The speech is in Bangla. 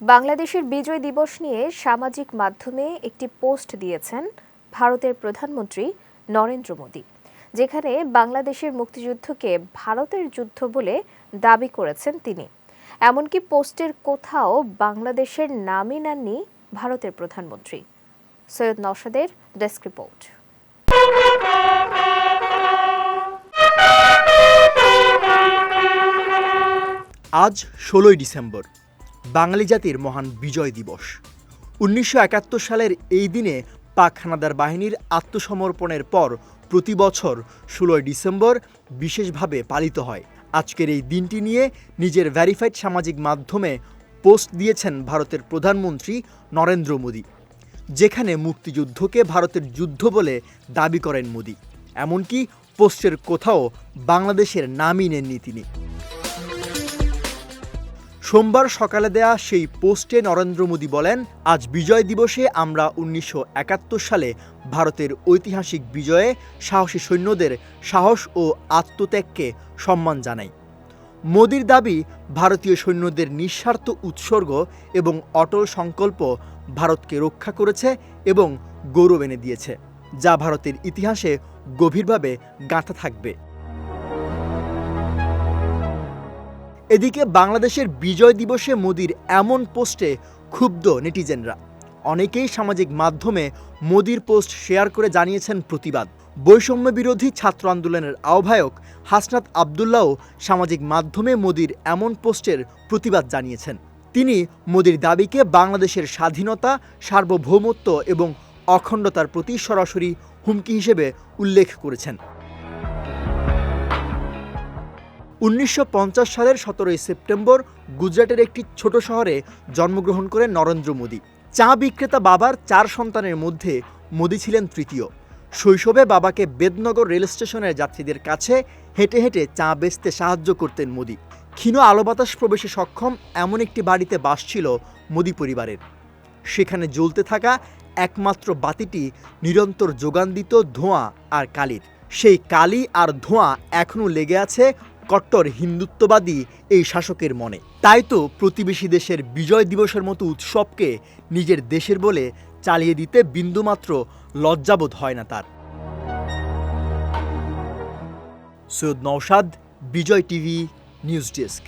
বাংলাদেশের বিজয় দিবস নিয়ে সামাজিক মাধ্যমে একটি পোস্ট দিয়েছেন ভারতের প্রধানমন্ত্রী নরেন্দ্র মোদী, যেখানে বাংলাদেশের মুক্তিযুদ্ধকে ভারতের যুদ্ধ বলে দাবি করেছেন তিনি। এমনকি পোস্টের কোথাও বাংলাদেশের নামই নেননি ভারতের প্রধানমন্ত্রী। সৈয়দ নওশাদের ডেস্ক রিপোর্ট। আজ ষোলোই ডিসেম্বর। বাঙালি জাতির মহান বিজয় দিবস। উনিশশো একাত্তর সালের এই দিনে পাক হানাদার বাহিনীর আত্মসমর্পণের পর প্রতি বছর ষোলোই ডিসেম্বর বিশেষভাবে পালিত হয়। আজকের এই দিনটি নিয়ে নিজের ভ্যারিফাইড সামাজিক মাধ্যমে পোস্ট দিয়েছেন ভারতের প্রধানমন্ত্রী নরেন্দ্র মোদী, যেখানে মুক্তিযুদ্ধকে ভারতের যুদ্ধ বলে দাবি করেন মোদী। এমনকি পোস্টের কোথাও বাংলাদেশের নামই নেননি তিনি। সোমবার সকালে দেয়া সেই পোস্টে নরেন্দ্র মোদী বলেন, আজ বিজয় দিবসে আমরা উনিশশো একাত্তর সালে ভারতের ঐতিহাসিক বিজয়ে সাহসী সৈন্যদের সাহস ও আত্মত্যাগকে সম্মান জানাই। মোদির দাবি, ভারতীয় সৈন্যদের নিঃস্বার্থ উৎসর্গ এবং অটল সংকল্প ভারতকে রক্ষা করেছে এবং গৌরব এনে দিয়েছে, যা ভারতের ইতিহাসে গভীরভাবে গাঁথা থাকবে। এদিকে বাংলাদেশের বিজয় দিবসে মোদির এমন পোস্টে ক্ষুব্ধ নেটিজেনরা। অনেকেই সামাজিক মাধ্যমে মোদির পোস্ট শেয়ার করে জানিয়েছেন প্রতিবাদ। বৈষম্য বিরোধী ছাত্র আন্দোলনের আহ্বায়ক হাসনাত আবদুল্লাও সামাজিক মাধ্যমে মোদির এমন পোস্টের প্রতিবাদ জানিয়েছেন। তিনি মোদির দাবিকে বাংলাদেশের স্বাধীনতা, সার্বভৌমত্ব এবং অখণ্ডতার প্রতি সরাসরি হুমকি হিসেবে উল্লেখ করেছেন। উনিশশো পঞ্চাশ সালের সতেরোই সেপ্টেম্বর গুজরাটের একটি ছোট শহরে জন্মগ্রহণ করেন নরেন্দ্র মোদী। চা বিক্রেতা বাবার চার সন্তানের মধ্যে মোদী ছিলেন তৃতীয়। শৈশবে বাবাকে বেদনগর রেল স্টেশনের যাত্রীদের কাছে হেঁটে হেঁটে চা বেচতে সাহায্য করতেন মোদী। ক্ষীণ আলো বাতাস প্রবেশে সক্ষম এমন একটি বাড়িতে বাস ছিল মোদী পরিবারের। সেখানে জ্বলতে থাকা একমাত্র বাতিটি নিরন্তর যোগান দিত ধোঁয়া আর কালির। সেই কালি আর ধোঁয়া এখনও লেগে আছে কট্টর হিন্দুত্ববাদী এই শাসকের মনে। তাই তো প্রতিবেশী দেশের বিজয় দিবসের মতো উৎসবকে নিজের দেশের বলে চালিয়ে দিতে বিন্দুমাত্র লজ্জাবোধ হয় না তার। Syed Naushad, Bijoy TV, news desk.